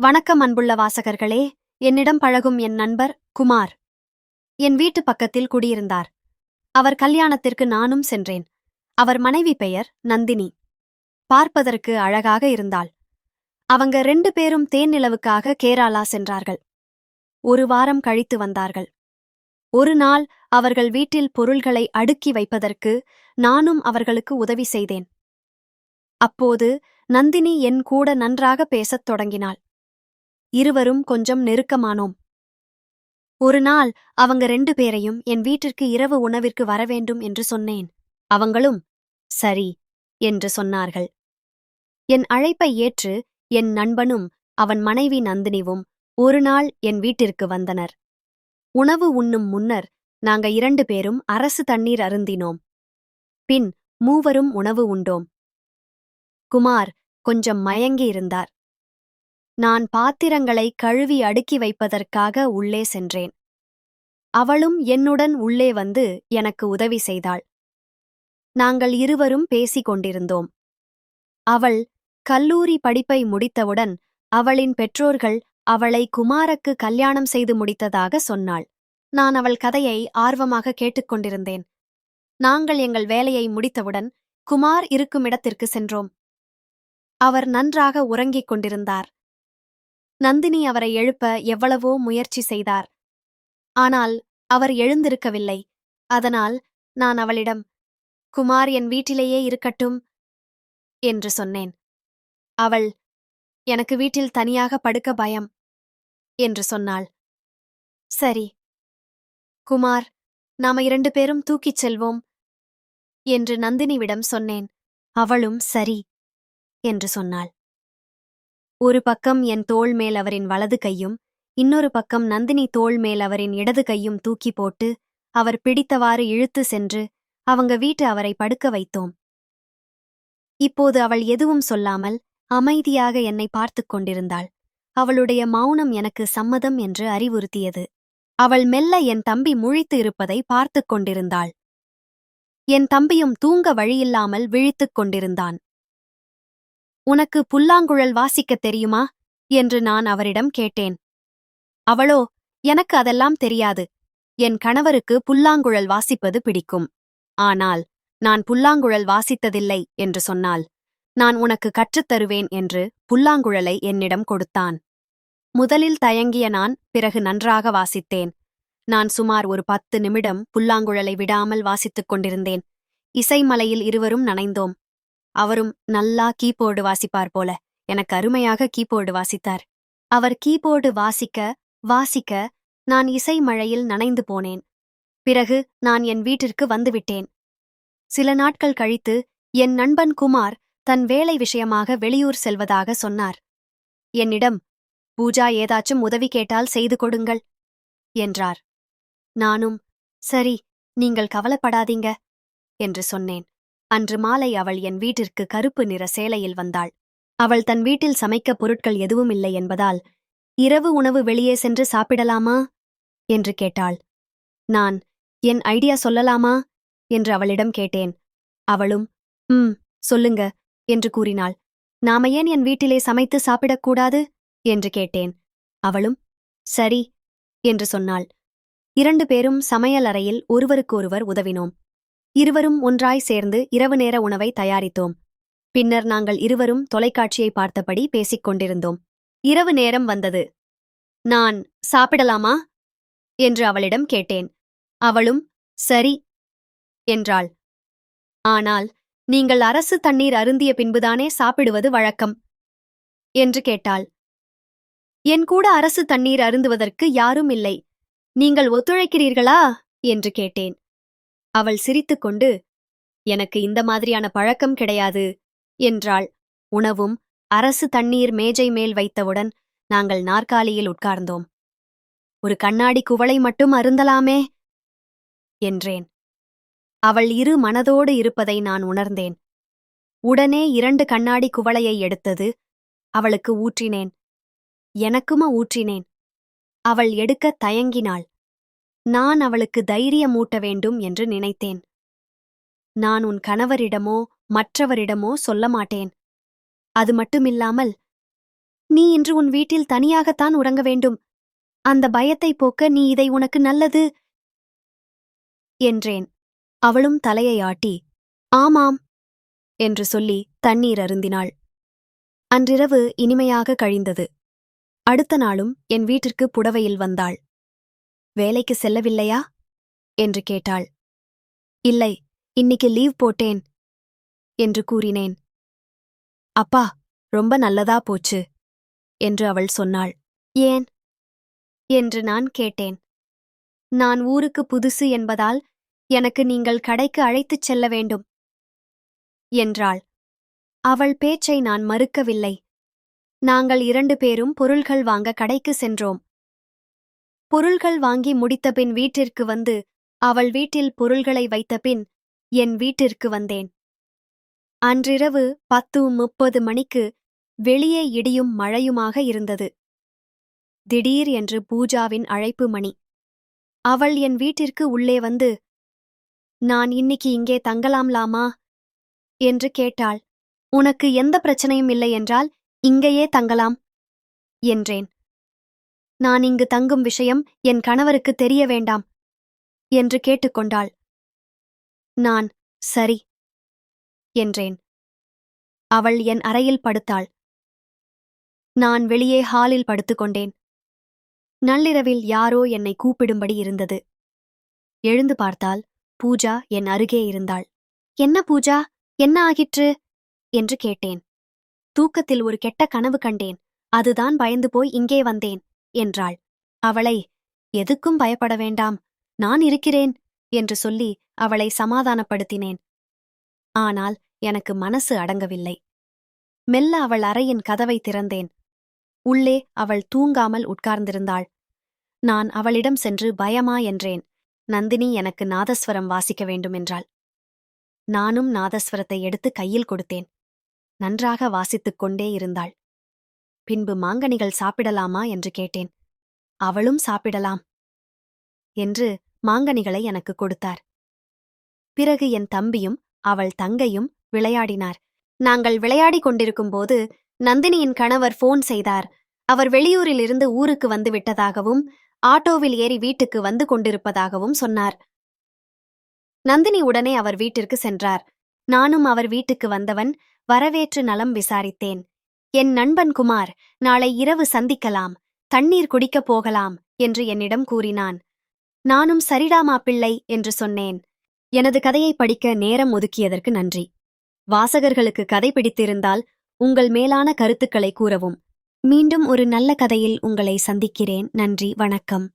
வணக்கம் அன்புள்ள வாசகர்களே. என்னிடம் பழகும் என் நண்பர் குமார். என் வீட்டு பக்கத்தில் குடியிருந்தார். அவர் கல்யாணத்திற்கு நானும் சென்றேன். அவர் மனைவி பெயர் நந்தினி. பார்ப்பதற்கு அழகாக இருந்தாள். அவங்க ரெண்டு பேரும் தேன் நிலவுக்காக கேராளா சென்றார்கள். ஒரு வாரம் கழித்து வந்தார்கள். ஒரு நாள் அவர்கள் வீட்டில் பொருள்களை அடுக்கி வைப்பதற்கு நானும் அவர்களுக்கு உதவி செய்தேன். அப்போது நந்தினி என் கூட நன்றாக பேசத் தொடங்கினாள். இருவரும் கொஞ்சம் நெருக்கமானோம். ஒரு நாள் அவங்க ரெண்டு பேரையும் என் வீட்டிற்கு இரவு உணவிற்கு வரவேண்டும் என்று சொன்னேன். அவங்களும் சரி என்று சொன்னார்கள். என் அழைப்பை ஏற்று என் நண்பனும் அவன் மனைவி நந்தினிவும் ஒரு நாள் என் வீட்டிற்கு வந்தனர். உணவு உண்ணும் முன்னர் நாங்க இரண்டு பேரும் அரசு தண்ணீர் அருந்தினோம். பின் மூவரும் உணவு உண்டோம். குமார் கொஞ்சம் மயங்கி இருந்தார். நான் பாத்திரங்களை கழுவி அடுக்கி வைப்பதற்காக உள்ளே சென்றேன். அவளும் என்னுடன் உள்ளே வந்து எனக்கு உதவி செய்தாள். நாங்கள் இருவரும் பேசிக் கொண்டிருந்தோம். அவள் கல்லூரி படிப்பை முடித்தவுடன் அவளின் பெற்றோர்கள் அவளை குமாரக்கு கல்யாணம் செய்து முடித்ததாக சொன்னாள். நான் அவள் கதையை ஆர்வமாக கேட்டுக்கொண்டிருந்தேன் நாங்கள் எங்கள் வேலையை முடித்தவுடன் குமார் இருக்கும் இடத்திற்கு சென்றோம். அவர் நன்றாக உறங்கிக் கொண்டிருந்தார். நந்தினி அவரை எழுப்ப எவ்வளவோ முயற்சி செய்தார். ஆனால் அவர் எழுந்திருக்கவில்லை. அதனால் நான் அவளிடம் குமார் என் வீட்டிலேயே இருக்கட்டும் என்று சொன்னேன். அவள் எனக்கு வீட்டில் தனியாக படுக்க பயம் என்று சொன்னாள். சரி குமார் நாம இரண்டு பேரும் தூக்கிச் செல்வோம் என்று நந்தினிவிடம் சொன்னேன். அவளும் சரி என்று சொன்னாள். ஒரு பக்கம் என் தோள் மேல் அவரின் வலது கையும் இன்னொரு பக்கம் நந்தினி தோள் மேல் அவரின் இடது கையும் தூக்கி போட்டு அவர் பிடித்தவாறு இழுத்து சென்று அவங்க வீட்டு அவரை படுக்க வைத்தோம். இப்போது அவள் எதுவும் சொல்லாமல் அமைதியாக என்னை பார்த்துக் கொண்டிருந்தாள். அவளுடைய மௌனம் எனக்கு சம்மதம் என்று அறிவுறுத்தியது. அவள் மெல்ல என் தம்பி முழித்து இருப்பதை பார்த்துக் கொண்டிருந்தாள். என் தம்பியும் தூங்க வழியில்லாமல் விழித்துக் கொண்டிருந்தான். உனக்கு புல்லாங்குழல் வாசிக்கத் தெரியுமா? என்று நான் அவரிடம் கேட்டேன். அவளோ எனக்கு அதெல்லாம் தெரியாது. என் கணவருக்கு புல்லாங்குழல் வாசிப்பது பிடிக்கும். ஆனால் நான் புல்லாங்குழல் வாசித்ததில்லை என்று சொன்னால் நான் உனக்கு கற்றுத்தருவேன் என்று புல்லாங்குழலை என்னிடம் கொடுத்தான். முதலில் தயங்கிய நான் பிறகு நன்றாக வாசித்தேன். நான் சுமார் ஒரு பத்து நிமிடம் புல்லாங்குழலை விடாமல் வாசித்துக் கொண்டிருந்தேன். இசைமலையில் இருவரும் நனைந்தோம். அவரும் நல்லா கீபோர்டு வாசிப்பார் போல. எனக்கு அருமையாக கீபோர்டு வாசித்தார். அவர் கீபோர்டு வாசிக்க வாசிக்க நான் இசை மழையில் நனைந்து போனேன். பிறகு நான் என் வீட்டிற்கு வந்துவிட்டேன். சில நாட்கள் கழித்து என் நண்பன் குமார் தன் வேலை விஷயமாக வெளியூர் செல்வதாக சொன்னார். என்னிடம் பூஜா ஏதாச்சும் உதவி கேட்டால் செய்து கொடுங்கள் என்றார். நானும் சரி நீங்கள் கவலைப்படாதீங்க என்று சொன்னேன். அன்று மாலை அவள் என் வீட்டிற்கு கருப்பு நிற சேலையில் வந்தாள். அவள் தன் வீட்டில் சமைக்க பொருட்கள் எதுவும் இல்லை என்பதால் இரவு உணவு வெளியே சென்று சாப்பிடலாமா? என்று கேட்டாள். நான் என் ஐடியா சொல்லலாமா? என்று அவளிடம் கேட்டேன். அவளும் ம் சொல்லுங்க என்று கூறினாள். நாம ஏன் என் வீட்டிலே சமைத்து சாப்பிடக்கூடாது என்று கேட்டேன். அவளும் சரி என்று சொன்னாள். இரண்டு பேரும் சமையல் அறையில் ஒருவருக்கொருவர் உதவினோம். இருவரும் ஒன்றாய் சேர்ந்து இரவு நேர உணவை தயாரித்தோம். பின்னர் நாங்கள் இருவரும் தொலைக்காட்சியை பார்த்தபடி பேசிக் கொண்டிருந்தோம். இரவு நேரம் வந்தது. நான் சாப்பிடலாமா? என்று அவளிடம் கேட்டேன். அவளும் சரி என்றாள். ஆனால் நீங்கள் அரசு தண்ணீர் அருந்திய பின்புதானே சாப்பிடுவது வழக்கம்? என்று கேட்டாள். என் கூட அரசு தண்ணீர் அருந்துவதற்கு யாரும் இல்லை. நீங்கள் ஒத்துழைக்கிறீர்களா? என்று கேட்டேன். அவள் சிரித்துக்கொண்டு எனக்கு இந்த மாதிரியான பழக்கம் கிடையாது என்றாள். உணவும் அரசு தண்ணீர் மேஜை மேல் வைத்தவுடன் நாங்கள் நாற்காலியில் உட்கார்ந்தோம். ஒரு கண்ணாடி குவளை மட்டும் அருந்தலாமே என்றேன். அவள் இரு மனதோடு இருப்பதை நான் உணர்ந்தேன். உடனே இரண்டு கண்ணாடி குவளையை எடுத்தது அவளுக்கு ஊற்றினேன். எனக்குமா ஊற்றினேன்? அவள் எடுக்கத் தயங்கினாள். நான் அவளுக்கு தைரியமூட்ட வேண்டும் என்று நினைத்தேன். நான் உன் கணவரிடமோ மற்றவரிடமோ சொல்ல மாட்டேன். அது மட்டுமில்லாமல் நீ இன்று உன் வீட்டில் தனியாகத்தான் உறங்க வேண்டும். அந்த பயத்தை போக்க நீ இதை உனக்கு நல்லது என்றேன். அவளும் தலையை ஆட்டி ஆமாம் என்று சொல்லி தண்ணீர் அருந்தினாள். அன்றிரவு இனிமையாக கழிந்தது. அடுத்த நாளும் என் வீட்டிற்கு புடவையில் வந்தாள். வேலைக்கு செல்லவில்லையா? என்று கேட்டாள். இல்லை இன்னிக்கு லீவ் போட்டேன் என்று கூறினேன். அப்பா ரொம்ப நல்லதா போச்சு என்று அவள் சொன்னாள். ஏன்? என்று நான் கேட்டேன். நான் ஊருக்கு புதுசு என்பதால் எனக்கு நீங்கள் கடைக்கு அழைத்துச் செல்ல வேண்டும் என்றாள். அவள் பேச்சை நான் மறுக்கவில்லை. நாங்கள் இரண்டு பேரும் பொருள்கள் வாங்க கடைக்கு சென்றோம். பொருள்கள் வாங்கி முடித்தபின் வீட்டிற்கு வந்து அவள் வீட்டில் பொருள்களை வைத்தபின் என் வீட்டிற்கு வந்தேன். அன்றிரவு பத்து முப்பது மணிக்கு வெளியே இடியும் மழையுமாக இருந்தது. திடீர் என்று பூஜாவின் அழைப்பு மணி. அவள் என் வீட்டிற்கு உள்ளே வந்து நான் இன்னைக்கு இங்கே தங்கலாம்லாமா? என்று கேட்டாள். உனக்கு எந்த பிரச்சனையும் இல்லை என்றால் இங்கேயே தங்கலாம் என்றேன். நான் இங்கு தங்கும் விஷயம் என் கணவருக்கு தெரிய வேண்டாம் என்று கேட்டுக்கொண்டாள். நான் சரி என்றேன். அவள் என் அறையில் படுத்தாள். நான் வெளியே ஹாலில் படுத்துக்கொண்டேன் நள்ளிரவில் யாரோ என்னை கூப்பிடும்படி இருந்தது. எழுந்து பார்த்தால் பூஜா என் அருகே இருந்தாள். என்ன பூஜா என்ன ஆகிற்று? என்று கேட்டேன். தூக்கத்தில் ஒரு கெட்ட கனவு கண்டேன். அதுதான் பயந்து போய் இங்கே வந்தேன். என்றாள். அவளை எதுக்கும் பயப்பட வேண்டாம். நான் இருக்கிறேன் என்று சொல்லி அவளை சமாதானப்படுத்தினேன். ஆனால் எனக்கு மனசு அடங்கவில்லை. மெல்ல அவள் அறையின் கதவை திறந்தேன். உள்ளே அவள் தூங்காமல் உட்கார்ந்திருந்தாள். நான் அவளிடம் சென்று பயமா? என்றேன். நந்தினி எனக்கு நாதஸ்வரம் வாசிக்க வேண்டும் என்றாள். நானும் நாதஸ்வரத்தை எடுத்து கையில் கொடுத்தேன். நன்றாக வாசித்துக் கொண்டே இருந்தாள். பின்பு மாங்கனிகள் சாப்பிடலாமா என்று கேட்டேன். அவளும் சாப்பிடலாம் என்று மாங்கனிகளை எனக்கு கொடுத்தார். பிறகு என் தம்பியும் அவள் தங்கையும் விளையாடினார். நாங்கள் விளையாடிக் கொண்டிருக்கும்போது நந்தினியின் கணவர் ஃபோன் செய்தார். அவர் வெளியூரிலிருந்து ஊருக்கு வந்து விட்டதாகவும் ஆட்டோவில் ஏறி வீட்டுக்கு வந்து கொண்டிருப்பதாகவும் சொன்னார். நந்தினி உடனே அவர் வீட்டிற்கு சென்றார். நானும் அவர் வீட்டுக்கு வந்தவன் வரவேற்று நலம் விசாரித்தேன். என் நண்பன் குமார் நாளை இரவு சந்திக்கலாம் தண்ணீர் குடிக்கப் போகலாம் என்று என்னிடம் கூறினான். நானும் சரிடா மாப்பிள்ளை என்று சொன்னேன். எனது கதையை படிக்க நேரம் ஒதுக்கியதற்கு நன்றி. வாசகர்களுக்கு கதை பிடித்திருந்தால் உங்கள் மேலான கருத்துக்களை கூறவும். மீண்டும் ஒரு நல்ல கதையில் உங்களை சந்திக்கிறேன். நன்றி வணக்கம்.